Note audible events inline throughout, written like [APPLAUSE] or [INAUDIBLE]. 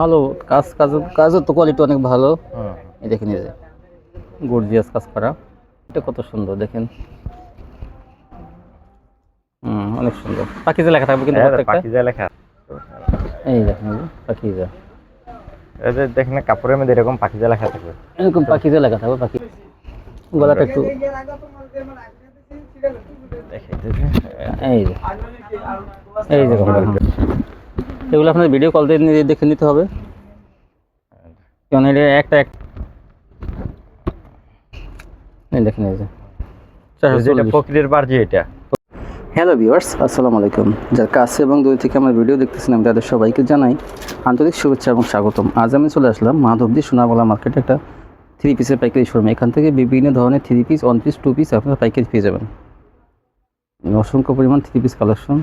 ভালো কাজ কাজ কাজের তো কোয়ালিটি অনেক ভালো। এই দেখেন এই যে গর্জিয়াস কাজ করা। এটা কত সুন্দর দেখেন। হুম অনেক সুন্দর। পাখিজা লেখা থাকবে কিন্তু হ্যাঁ, পাখিজা লেখা এই দেখেন যে পাখিজা এই যে দেখেন কাপড়ের মধ্যে এরকম পাখিজা লেখা থাকবে। এরকম পাখিজা লেখা থাকবে পাখি গলাটা একটু এই যে। এই যে এগুলো আপনার ভিডিও কল দিয়ে দেখে নিতে হবে। কারণ এটা একটা এক। প্রকৃতির বার্জি এটা। হ্যালো ভিউয়ার্স আসসালামু আলাইকুম। যার কাছে এবং দূর থেকে আমার ভিডিও দেখতেছেন আমি তাদের সবাইকে জানাই আন্তরিক শুভেচ্ছা এবং স্বাগতম। আজ আমি চলে আসলাম মাধবদী সোনাবলা মার্কেটে একটা থ্রি পিসের পাইকারি শোরুম এখান থেকে বিভিন্ন ধরনের three piece one piece two piece আপনারা পাইকারি পেয়ে যাবেন। অসংখ্য পরিমাণ থ্রি পিস কালেকশন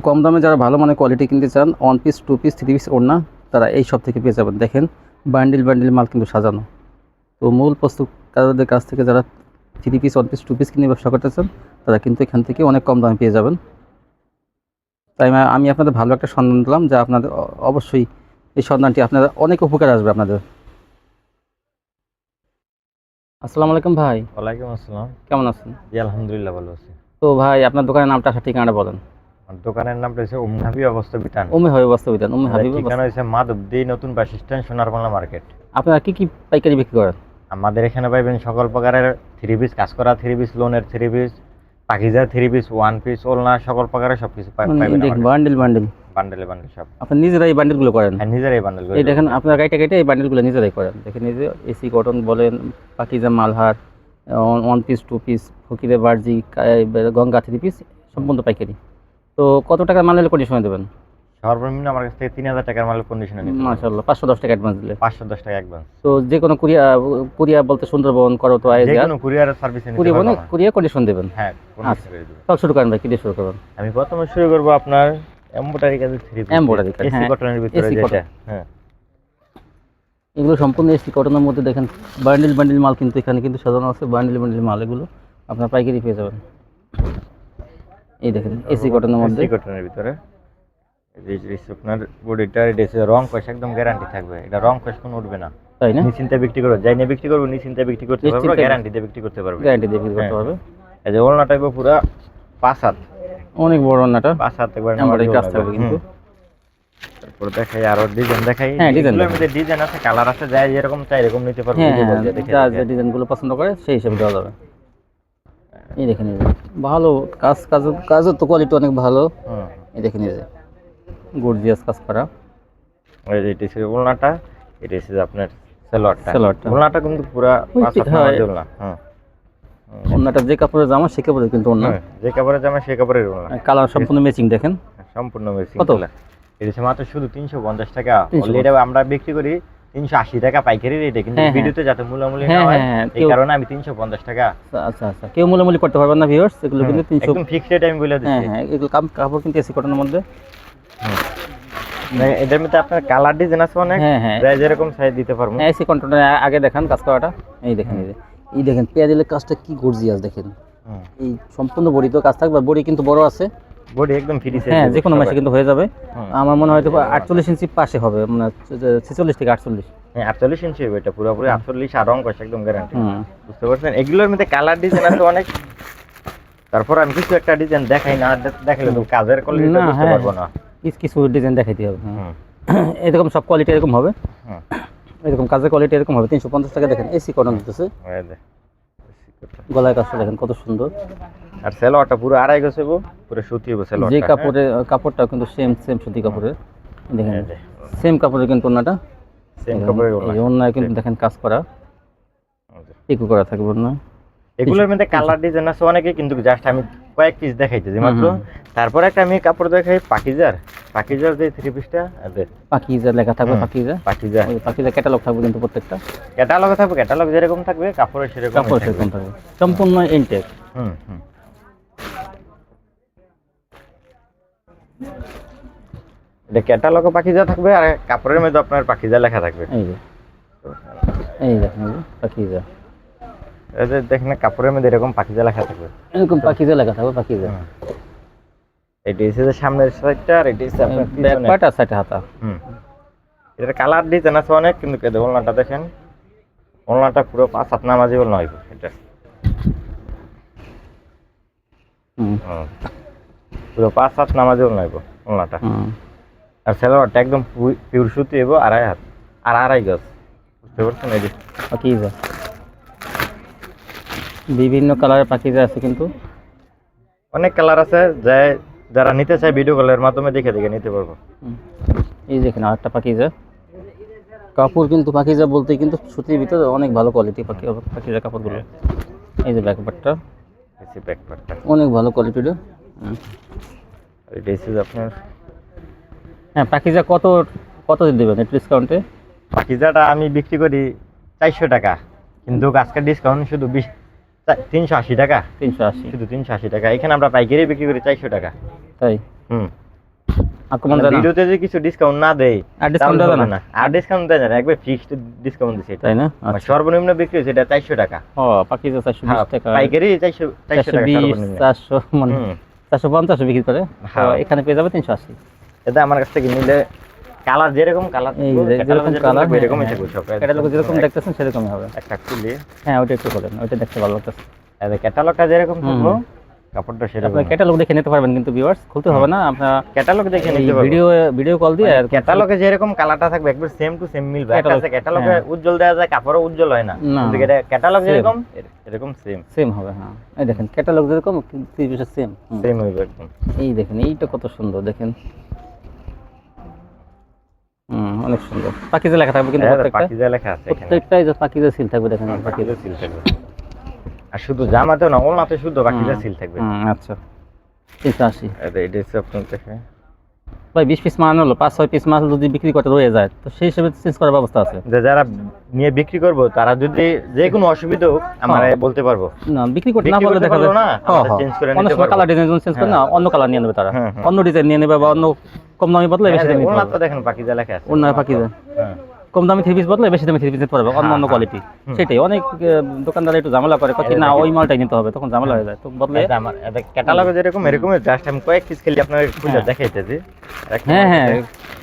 কম দামে যারা ভালো মানের কোয়ালিটি কিনতে চান one piece two piece three piece ওড়না তারা এই সব থেকে পেয়ে যাবেন। দেখেন বান্ডিল বান্ডিল মাল কিন্তু সাজানো। তো মূল প্রস্তুতকারদের কাছ থেকে যারা three piece one piece two piece কিনে ব্যবসা করতে চান তারা কিন্তু এখান থেকে অনেক কম দামে পেয়ে যাবেন। তাই আমি- আপনাদের ভালো একটা সন্ধান দিলাম যা আপনাদের অবশ্যই এই সন্ধানটি আপনাদের অনেক উপকার আসবে আপনাদের। আসসালামু আলাইকুম ভাই। ওয়ালাইকুম আসসালাম। কেমন আছেন? জি আলহামদুলিল্লাহ ভালো আছি। তো ভাই আপনার দোকানের নামটা ঠিকানাটা বলেন। আমার দোকানের নামটা হচ্ছে উমহাবি অবস্থা বিতান উমে হবে বাস্তবিতান উমে হাবিব ঠিকানা হচ্ছে মাধবদী নতুন বাস স্ট্যান্ড সোনারবাংলা মার্কেট। আপনারা কি কি পাইকারি বিক্রি করেন? আমাদের এখানে পাইবেন সকল প্রকারের থ্রি পিস কাজ করা থ্রি পিস লোনের three piece Pakiza three piece one piece ওলনা সকল প্রকারের সব কিছু মানে পাইবেন বান্ডেল বান্ডেল বান্ডেলে বান্ডেল সব। আপনি নিজেরা এই বান্ডেলগুলো করেন? হ্যাঁ নিজেরাই বান্ডেল এই দেখেন আপনার গাইটে গাইটে এই বান্ডেলগুলো নিজেরাই করেন। দেখেন এই যে এসি কটন বলেন Pakiza Malhar one piece two piece ফকিরে বার্জি গঙ্গা থ্রি পিস সম্পূর্ণ পাইকারি। তো কত টাকার মাল হলে কন্ডিশনে দেবেন? সর্বনিম্ন আমার কাছ থেকে তিন হাজার টাকার মালের কন্ডিশনে নিতে মাশাল্লাহ পাঁচশো দশ টাকা অ্যাডভান্স দিলে। পাঁচশো দশ টাকা একবার তো যে কোনো কুরিয়া কুরিয়া বলতে সুন্দরবন করো তো যে আইডিয়া কোনো কুরিয়ার সার্ভিসে কুরিয়া বলে কুরিয়া কন্ডিশন দেবেন? হ্যাঁ condition আচ্ছা। সব শুরু করেন ভাই কি দিয়ে শুরু করবেন? আমি প্রথমে শুরু করব আপনার এমব্রয়ডারি কাজের থ্রি Embroidery কাজ, এসি হ্যাঁ। কটনের ভিতরে যেটা হ্যাঁ। এগুলো সম্পূর্ণ এসি কটনের মধ্যে দেখেন বান্ডিল বান্ডিল মাল কিন্তু এখানে কিন্তু সাজানো আছে বান্ডিল বান্ডিল মাল এগুলো আপনার পাইকারি পেয়ে যাবেন। এই দেখেন এসি কটনের মধ্যে। এসি কটনের ভিতরে। এই যে এই যে আপনার বডিটা এটা রং কষ একদম গ্যারান্টি থাকবে। এটা রং কষ কোনো উঠবে না। তাই না? নিশ্চিন্তে বিক্রি করব যাই নিয়ে বিক্রি করব নিশ্চিন্তে বিক্রি করতে পারব গ্যারান্টি দিয়ে বিক্রি করতে পারবে। গ্যারান্টি দিয়ে বিক্রি করতে হ্যাঁ। পারবে। এই যে ওলনা টাইপের পুরো পাঁচ হাত। অনেক বড় রান্নাটা পাঁচ হাত একবার Embroidery কাজ থাকবে কিন্তু। তারপর দেখাই আরও ডিজাইন দেখাই। হ্যাঁ, মধ্যে ডিজাইন আছে কালার আছে যাই যেরকম চাই এরকম নিতে পারবে হ্যাঁ যে হ্যাঁ দেখে। ডিজাইনগুলো পছন্দ করে সেই হিসেবে দেওয়া যাবে। এই দেখেন এই যে। ভালো কাজ কাজ কাজের তো কোয়ালিটি অনেক ভালো হুম। এই দেখেন এই যে গর্জিয়াস কাজ করা ওলনাটা এটা আপনার সেলোয়ারটা সালোয়ারটা। ওলনাটা কিন্তু পুরা হ্যাঁ। ওলনা অন্যটা যে কাপড়ের জামা সে কাপড়ের কিন্তু অন্য হুম, যে কাপড়ের জামা সে কাপড়ের ওলনা কালার সম্পূর্ণ ম্যাচিং দেখেন সম্পূর্ণ মেশিন কত? এটা মাত্র শুধু তিনশো পঞ্চাশ টাকা 350 অলরেডি আমরা বিক্রি করি তিনশো আশি টাকা পাইকারি রেটে কিন্তু হ্যাঁ, হ্যাঁ। ভিডিওতে যাতে মূলামূলি হ্যাঁ, না এই কারণে আমি তিনশো পঞ্চাশ টাকা। আচ্ছা আচ্ছা কেউ মূলামূলি করতে পারবেন না ভিউয়ার্স এগুলো কিন্তু তিনশো একদম ফিক্সড রেট আমি বলে দিচ্ছি। হ্যাঁ এগুলো কাপ- কাপড় কিন্তু এসি কটনের মধ্যে। এটার মধ্যে আপনার কালার ডিজাইন আছে অনেক। হ্যাঁ হ্যাঁ। সাইজ দিতে পারব। হ্যাঁ এসি কন্ট্রোলের আগে দেখান কাজ করাটা। এই দেখেন এই এই দেখেন পেয়াদিলের কাজটা কি গর্জিয়াস দেখেন। এই সম্পূর্ণ বডি তো কাজ থাকবে বডি কিন্তু বড় আছে। বডি একদম ফ্রি সাইজ হ্যাঁ যে কোনো মাসে কিন্তু হয়ে যাবে। আমার মনে হয় আটচল্লিশ ইঞ্চি পাশে হবে মানে ছেচল্লিশ থেকে আটচল্লিশ। হ্যাঁ আটচল্লিশ ইঞ্চি হবে এটা পুরোপুরি আটচল্লিশ আর রং কষ একদম গ্যারান্টি বুঝতে পারছেন? এগুলোর মধ্যে কালার ডিজাইন আছে অনেক। তারপর আমি কিছু একটা ডিজাইন দেখাই না দে- তো কাজের কোয়ালিটি বুঝতে হ্যাঁ, পারব না। কিছু কিছু ডিজাইন দেখাইতে হবে [CLEARS THROAT] এরকম সব কোয়ালিটি এরকম হবে। এরকম কাজের কোয়ালিটি এরকম হবে। তিনশো পঞ্চাশ টাকা দেখেন এসি কটন দিতেছে। গলায় কাজটা দেখেন কত সুন্দর। আর সেলোয়ারটা পুরো আড়াই গেছে গো পুরো সুতি হবে যে কাপড়ের কাপড়ে কাপড়টা কিন্তু সেম সেম সুতি কাপড়ের। দেখেন সেম কাপড়ের কিন্তু ওনাটা সেম কাপড়ের ওনায় কিন্তু দেখেন কাজ করা। এই করা থাকবে না এগুলোর মধ্যে কালার ডিজাইন আছে অনেকে কিন্তু জাস্ট আমি কয়েক পিস দেখাইতেছি মাত্র। তারপর একটা আমি কাপড় দেখাই পাকিজার। পাকিজার যে থ্রি পিসটা পাখিজা লেখা থাকবে পাকিজা ওই পাখিজা ক্যাটালগ থাকবে কিন্তু প্রত্যেকটা। ক্যাটালগ থাকবে ক্যাটালগ যেরকম থাকবে কাপড়ের সেরকম কাপড় সেরকম থাকবে। সম্পূর্ণ ইনটেক হুম হুম। এটা ক্যাটালগও পাখিজা থাকবে আর কাপড়ের মধ্যে আপনার পাখিজা লেখা থাকবে। এই যে। এই দেখেন পাখিজা দেখেন কাপড়ের মধ্যে এরকম পাখিজা লেখা থাকবে। এরকম পাখিজা লেখা থাকবে পাখিজা। এটা হচ্ছে যে সামনের সাইডটা আর এটা হচ্ছে আপনার ব্যাক পার্ট আর সাইডে হাতা। হুম। এটার কালার ডিজাইন আছে অনেক কিন্তু কেদে ওলনাটা দেখেন ওলনাটা পুরো পাঁচ হাত নামাজি ওলনা হইব এটা। পুরো পাঁচ হাত নামাজি ওলনাটা। আর সালোয়ারটা একদম পিওর সুতি হইব আড়াই হাত। আর আড়াই গজ। বুঝতে পারছেন এই পাকিজা বিভিন্ন কালারের পাকিজা আছে কিন্তু। অনেক কালার আছে যে যারা নিতে চায় ভিডিও কলের মাধ্যমে দেখে দেখে নিতে পারব। এই দেখেন আরেকটা পাকিজা কাপড় কিন্তু পাকিজা বলতে কিন্তু সুতির ভিতরে অনেক ভালো কোয়ালিটি পাখি পাকিজা কাপড়গুলো। এই যে ব্যাকপারটা বেশি ব্যাকপার্টটা অনেক ভালো কোয়ালিটির এটা হচ্ছে আপনার। হ্যাঁ পাকিজা কত কত দেবেন ডিসকাউন্টে পাখিজাটা আমি বিক্রি করি চারশো টাকা। কিন্তু আজকের ডিসকাউন্ট শুধু বিশ তিনশো আশি টাকা? তিনশো আশি। শুধু তিনশো আশি টাকা। এখানে আমরা পাইকারি বিক্রি করি চারশো টাকা। তাই? হুম। ভিডিওতে যে কিছু ডিসকাউন্ট না দেয় আর ডিসকাউন্ট দেবে না? আর ডিসকাউন্ট দেয় না একবার ফিক্সড ডিসকাউন্ট দিছে তাই না? আচ্ছা। সর্বনিম্ন বিক্রি হচ্ছে এটা চারশো টাকা। ও পাকিজা চারশো হ্যাঁ, টাকা। পাইকারি চারশো চারশো চারশো মানে চারশো পঞ্চাশ বিক্রি করে। হ্যাঁ। এখানে পেয়ে যাবে তিনশো আশি। এটা আমার কাছ থেকে নিলে কালার যেরকম কালার এই যেরকম কালার থাকবে সব। ক্যাটালগ যেরকম দেখতেছেন সেরকমই হবে। একটা খুলে। হ্যাঁ ওইটা একটু করেন ওইটা দেখতে ভালো লাগতেছে। ক্যাটালগটা যেরকম। থাকব কাপড়টা সেরকম আপনার ক্যাটালগ দেখে নিতে পারবেন কিন্তু ভিউয়ার্স খুলতে হবে না আপনার ক্যাটালগ দেখে নিতে পারব। ভিডিও ভিডিও কল দিয়ে আর ক্যাটালগে যেরকম কালারটা থাকবে একবার সেম টু সেম মিলবে। একটা আছে ক্যাটালগে হ্যাঁ। উজ্জ্বল দেওয়া যায় কাপড়ও উজ্জ্বল হয় না। কিন্তু এটা ক্যাটালগ যেরকম এরকম সেম সেম হবে হ্যাঁ। এই দেখেন ক্যাটালগ যেরকম পিসের সেম সেম হইবে একদম। এই দেখেন এইটা কত সুন্দর দেখেন। অনেক সুন্দর। পাখিজা লেখা থাকবে কিন্তু হ্যাঁ, প্রত্যেকটা? পাকিজা লেখা আছে প্রত্যেকটাই যে পাখিজা সিল থাকবে দেখেন। হ্যাঁ, পাকিজা সিল থাকবে। আর শুধু জামাতেও না ওলনাতে শুধু পাকিজা সিল থাকবে। আচ্ছা। তিনশো আশি এটা এটা হচ্ছে আপনার দেখে ভাই বিশ পিস মাল হলো পাঁচ ছয় পিস মাল যদি বিক্রি করতে রয়ে যায় তো সেই হিসেবে চেঞ্জ করার ব্যবস্থা আছে। যে যারা নিয়ে বিক্রি করব তারা যদি যে কোনো অসুবিধা হোক আমরা হ্যাঁ। বলতে পারব। না বিক্রি করতে না করতে দেখা যায় না, change করে নিতে পারব। কালার ডিজাইন চেঞ্জ করে না অন্য কালার নিয়ে নেবে তারা। অন্য ডিজাইন নিয়ে নেবে বা অন্য কম দামি বদলে বেশি দামি নিতে তো দেখেন পাকিজা লেখা আছে। অন্য পাখি হ্যাঁ। কম দামি থ্রি পিস বদলে বেশি দামি থ্রি পিস নিতে পারবে অন্য হ্যাঁ, অন্য হ্যাঁ। কোয়ালিটি সেটাই অনেক দোকানদার একটু ঝামেলা করে এই না ওই মালটাই নিতে হবে তখন ঝামেলা হয়ে যায়। তো বদলে আমার ক্যাটালগে যেরকম এরকম জাস্ট আমি কয়েক পিস খেলি আপনার খুলে হ্যাঁ। দেখাইতেছি। হ্যাঁ হ্যাঁ।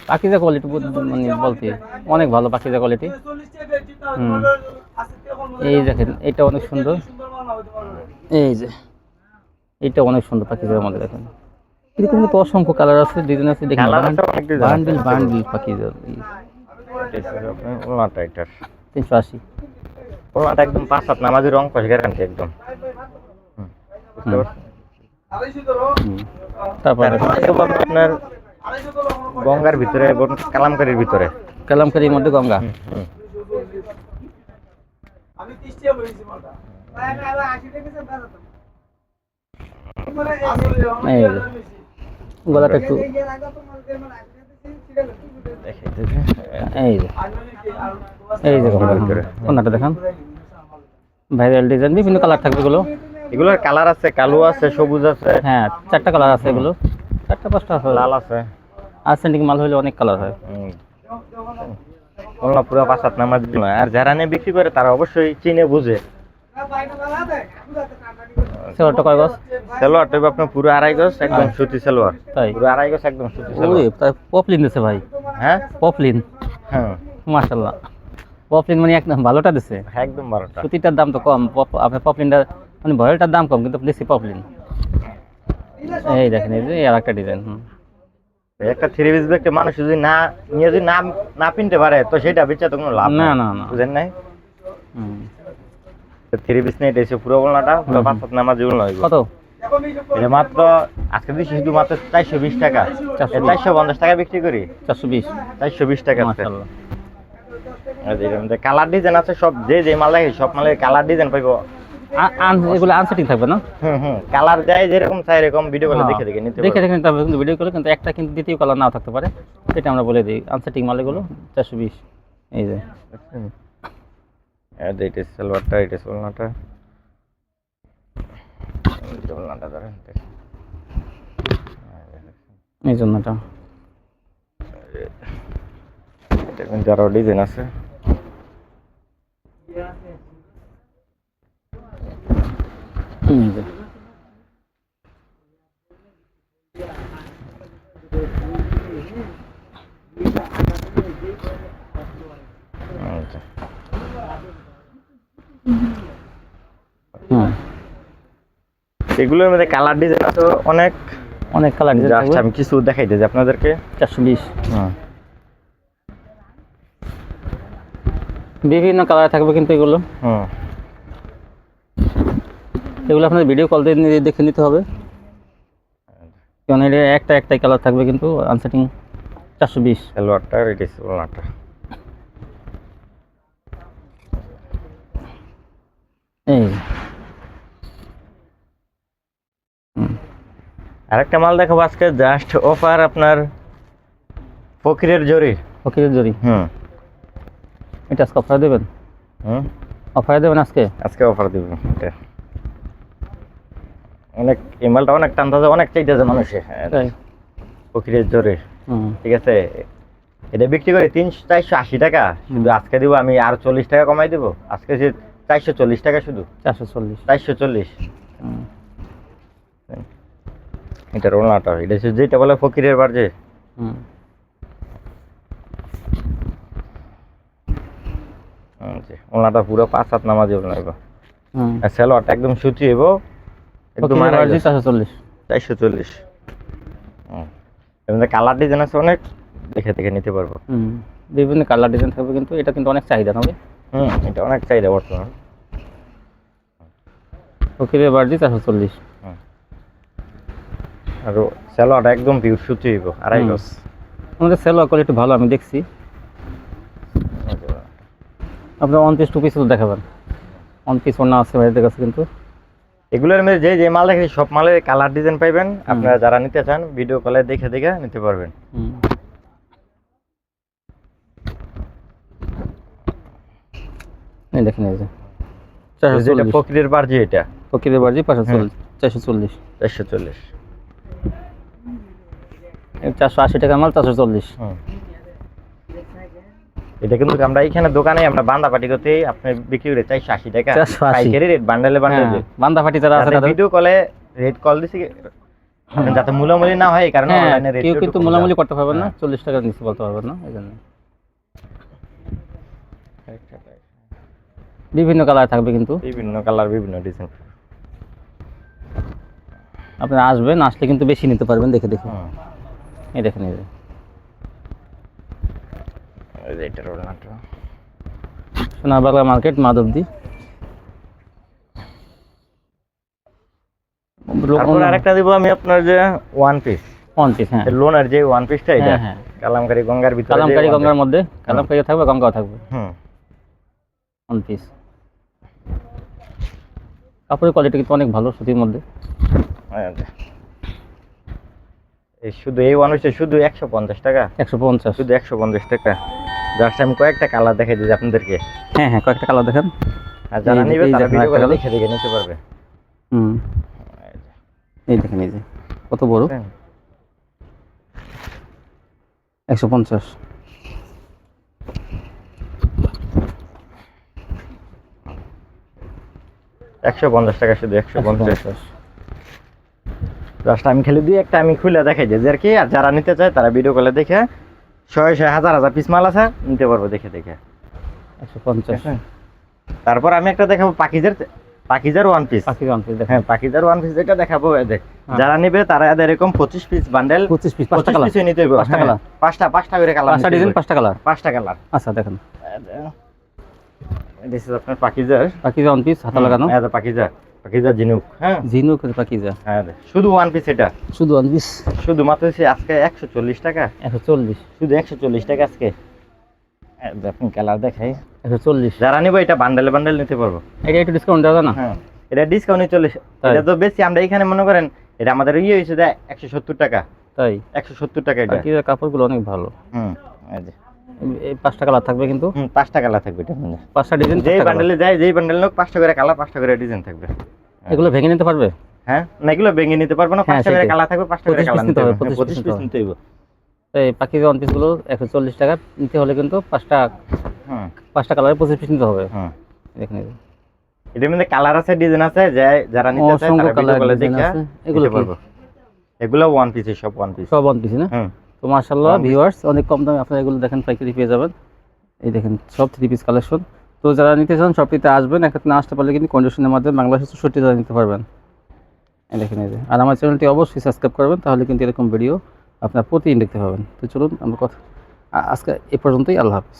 পাখিজা কোয়ালিটি মানে বলতে অনেক ভালো পাখিজা কোয়ালিটি হুম। এই দেখেন এটা অনেক সুন্দর। এই যে এটা অনেক সুন্দর পাখিজার মধ্যে দেখেন। এরকম কিন্তু অসংখ্য কালার আছে ডিজাইন আছে দেখেন। বান্ডিল বান্ডিল এটার তিনশো আশি। ওলনাটা একদম পাঁচ সাত নামাজি রং কষ গ্যারান্টি একদম। তারপরে আপনার গঙ্গার ভিতরে এবং কালামকারির ভিতরে। কালামকারির মধ্যে গঙ্গা। যে। গলাটা একটু এই যে এই যে কোনটা দেখান? ভাইরাল ডিজাইন বিভিন্ন কালার থাকবে এগুলো। এগুলোর কালার আছে কালো আছে সবুজ আছে। হ্যাঁ চারটা কালার আছে এগুলো। চারটা পাঁচটা আছে। লাল আছে। আর্সেন্টিক মাল হলে অনেক কালার হয়। হুম। পুরো পাঁচ সাত আর যারা নিয়ে বিক্রি করে তারা অবশ্যই চিনে বুঝে। সেলোয়ারটা কয় গজ? সালোয়ার টাইপ আপনার পুরো আড়াই গজ একদম সুতি সালোয়ার। তাই? পুরো আড়াই গজ একদম সুতি সালোয়ার। তাই পপলিন দিছে ভাই। হ্যাঁ? পপলিন? হ্যাঁ। মাশাল্লাহ পপলিন মানে একদম ভালোটা দিছে। একদম বারোটা সুতিটার দাম তো কম পপ- আপনার পপলিনটা মানে ভয়েলটার দাম কম কিন্তু দিছি পপলিন। এই দেখেন এই যে আর একটা ডিজাইন হুম। একটা থ্রি পিস ব্যাগটা মানুষ যদি না নিয়ে যদি না না পিনতে পারে তো সেটা বেচা তো কোনো লাভ না, নাই। না, না। বুঝেন নাই? হুম। থ্রি পিস এসে পুরো পুরো পাঁচ সাত নামাজ হইব কত? এটা মাত্র আজকে দিচ্ছি শুধু মাত্র চারশো বিশ টাকা। চারশো। পঞ্চাশ টাকা বিক্রি করি? চারশো বিশ। চারশো বিশ টাকা কালার ডিজাইন আছে সব যে যে মাল লাগে সব মালের কালার ডিজাইন পাইবো। এগুলো আনসেটিং থাকবে না? হুম হুম কালার যায় যেরকম চাই এরকম ভিডিও হ্যাঁ। দেখে দেখে নিতে দেখে দেখে নিতে হবে কিন্তু ভিডিও করে কিন্তু একটা কিন্তু দ্বিতীয় কালার নাও থাকতে পারে। এটা আমরা বলে দিই আনসেটিং মাল এগুলো চারশো বিশ। এই যে। হ্যাঁ, এটা এটা সালোয়ারটা এটা সোলনাটা। জোলনাটা ধরেন এই জন্যটা। এটা কিন্তু আরও ডিজাইন আছে। এগুলোর মধ্যে কালার ডিজাইন আছে অনেক অনেক কালার জাস্ট আমি কিছু দেখাইতে যে আপনাদেরকে। চারশো বিশ। হুম। বিভিন্ন কালার থাকবে কিন্তু এগুলো। হুম। এগুলো আপনাদের ভিডিও কল দিয়ে দেখে নিতে হবে। কারণ এটা একটা একটাই কালার থাকবে কিন্তু আনসেটিং চারশো বিশ। সালোয়ারটা রেডি ওনাটা এই। আরেকটা মাল দেখাবো আজকে জাস্ট অফার আপনার ফকিরের জরি। ফকিরের জরি? হুম। এটা আজকে অফার দেবেন? হুম। অফারে দেবেন আজকে? আজকে অফার দিব এটা। অনেক এই মালটা অনেক টানতেছে অনেক চাইতেছে মানুষে। ফকিরের জোরে। হুম। ঠিক আছে? এটা বিক্রি করে তিনশো চারশো আশি টাকা। শুধু আজকে দিব আমি আর চল্লিশ টাকা কমাই দেবো। আজকে যে চারশো চল্লিশ টাকা শুধু? চারশো চল্লিশ। চারশো চল্লিশ? এটা রোলনাটা এটা হচ্ছে যেটা বলে ফকিরের বার যে। হুম। হুম, জি। ওলনাটা পুরো পাঁচ হাত নামাজি হুম। আর স্যালোয়ারটা একদম সুচি এবো একদম চারশো চল্লিশ। চারশো চল্লিশ। এর কালার ডিজাইন আছে অনেক দেখে দেখে নিতে পারব। বিভিন্ন কালার ডিজাইন থাকবে কিন্তু এটা কিন্তু অনেক চাহিদা হবে হুম। এটা অনেক চাহিদা বর্তমান। ফকিরের বার্জি চারশো চল্লিশ। আর স্যালোয়ারটা একদম পিওর সুচি হইব আড়াই। গজ। আমাদের সেল কোয়ালিটি ভালো আমি দেখছি। আপনার ওয়ান পিস টু পিস দেখাবেন। ওয়ান পিস ওনা আছে ভাইদের কাছে কিন্তু। এগুলোর মধ্যে যে যে মাল দেখেছি সব মালের কালার ডিজাইন পাইবেন। আপনারা যারা নিতে চান ভিডিও কলে দেখে দেখে নিতে পারবেন। এই দেখেন এই যে। যেটা ফকিরের বার এটা। ফকিরের বার্জি পাঁচশো চল্লিশ চারশো চল্লিশ। চারশো চল্লিশ। চারশো আশি টাকার মাল চারশো চল্লিশ। এটা কিন্তু আমরা এখানে দোকানে আমরা বান্দা পাটি করতে আপনি বিক্রি করে চাইশো আশি টাকা। 480 পাইকারি রেট বান্ডেলে বান্ডেল হ্যাঁ, বান্দা ফাটি যারা আছে তাদের ভিডিও কলে রেট কল দিছি যাতে মূলামূলি না হয় কারণে হ্যাঁ, অনলাইনে রেট কেউ কিন্তু মোলামুলি করতে পারবেন না হ্যাঁ। চল্লিশ টাকার নিচে বলতে পারবেন না এই জন্য। বিভিন্ন কালার থাকবে কিন্তু। বিভিন্ন কালার বিভিন্ন ডিজাইন আপনারা আসবেন আসলে কিন্তু বেশি নিতে পারবেন দেখে দেখে এই দেখেন এই যে এটা রোলনাটা। সোনাবাগলা মার্কেট মাধবদি। তারপর আরেকটা দিব আমি আপনার যে ওয়ান পিস ওয়ান পিস হ্যাঁ। লোনার যে ওয়ান পিসটা এটা হ্যাঁ, হ্যাঁ। কালামকারী গঙ্গার ভিতরে কালামকারি গঙ্গার মধ্যে কালামকারি থাকবে গঙ্গাও থাকবে। হুম। ওয়ান পিস কাপড়ের কোয়ালিটি কিন্তু অনেক ভালো সুতির মধ্যে। হ্যাঁ, এই শুধু এই ওয়ান শুধু একশো পঞ্চাশ টাকা? একশো পঞ্চাশ। শুধু একশো পঞ্চাশ টাকা। জাস্ট আমি কয়েকটা কালার দেখাই দিই আপনাদেরকে। হ্যাঁ হ্যাঁ কয়েকটা কালার দেখেন। আর যারা নিবে তারা ভিডিও করে দেখে দেখে নিতে পারবে। হুম। এই দেখেন এই যে কত বড়? একশো পঞ্চাশ। একশো পঞ্চাশ টাকা শুধু একশো পঞ্চাশ জাস্ট আমি খেলে দিয়ে একটা আমি খুলে দেখাই যে আর কি আর যারা নিতে চায় তারা ভিডিও কলে দেখে ছয় ছয় হাজার হাজার পিস মাল আছে নিতে পারব দেখে দেখে। একশো পঞ্চাশ। তারপর আমি একটা দেখাবো পাকিজার পাকিজার ওয়ান পিস পাখি ওয়ান পিস হ্যাঁ পাকিজার ওয়ান পিস যেটা দেখাবো এদের হ্যাঁ। যারা নিবে তারা এদের এরকম পঁচিশ পিস বান্ডেল পঁচিশ পিস পাঁচটা কালার নিতে হবে পাঁচটা হ্যাঁ, পাঁচটা পাঁচটা করে কালার পাঁচটা ডিজাইন পাঁচটা কালার পাঁচটা কালার আচ্ছা দেখেন। দিস ইজ আপনার পাকিজার। পাখি ওয়ান পিস হাতা লাগানো। হ্যাঁ পাকিজার পাকিজার জিনুক হ্যাঁ। ঝিনুক পাখিজা হ্যাঁ শুধু ওয়ান পিস এটা? শুধু ওয়ান পিস শুধু মাত্র আজকে একশো চল্লিশ টাকা? একশো চল্লিশ। শুধু একশো চল্লিশ টাকা আজকে? হ্যাঁ, আপনি কালার দেখাই। একশো চল্লিশ। যারা নিবো এটা বান্ডেলে বান্ডেল নিতে পারব। এটা একটু ডিসকাউন্ট দেওয়া না? হ্যাঁ এটা ডিসকাউন্টে চল্লিশ। এটা তো বেশি আমরা এখানে মনে করেন এটা আমাদের ইয়ে হয়েছে একশো সত্তর টাকা। তাই। একশো সত্তর টাকা এটা। কাপড়গুলো অনেক ভালো। হুম যে। এই- পাঁচটা কালার থাকবে কিন্তু? পাঁচটা কালার থাকবে এটা পাঁচটা ডিজাইন যেই বান্ডেলে যায় যেই বান্ডেল হোক পাঁচটা করে কালার পাঁচটা করে ডিজাইন থাকবে। এগুলো ভেঙে নিতে পারবে? হ্যাঁ না এগুলো ভেঙে নিতে পারব না হ্যাঁ, পাঁচটা করে কালার থাকবে পাঁচটা করে কালার নিতে হবে, হবে। হ্যাঁ, 25 পঁচিশ পিস নিতে হইব এই পাখির ওয়ান পিসগুলো একশো চল্লিশ টাকা নিতে হলে কিন্তু পাঁচটা পাঁচটা কালারে পঁচিশ পিস নিতে হবে। হুম। দেখেন। এটার মধ্যে কালার আছে ডিজাইন আছে যারা নিতে চায় তারা ভিডিও কালার কলে দেখে এগুলো পারব। এগুলো ওয়ান পিস সব ওয়ান পিস সব ওয়ান পিস না? হুম। তো মার্শাল্লাহ। ভিউয়ার্স অনেক কম দামে আপনারা এগুলো দেখেন পাইকারি পেয়ে যাবেন। এই দেখেন সব থ্রি পিস কালেকশন তো যারা নিতে চান শপটিতে আসবেন একসাথে না আসতে পারলে কিন্তু কন্ডিশনের মাধ্যমে বাংলাদেশের চৌষট্টি যারা নিতে পারবেন। এই দেখেন এই যে আর আমার চ্যানেলটি অবশ্যই সাবস্ক্রাইব করবেন তাহলে কিন্তু এরকম ভিডিও আপনার প্রতিদিন দেখতে পাবেন। তো চলুন আমরা কথা আজকে এ পর্যন্তই আল্লাহ হাফিজ।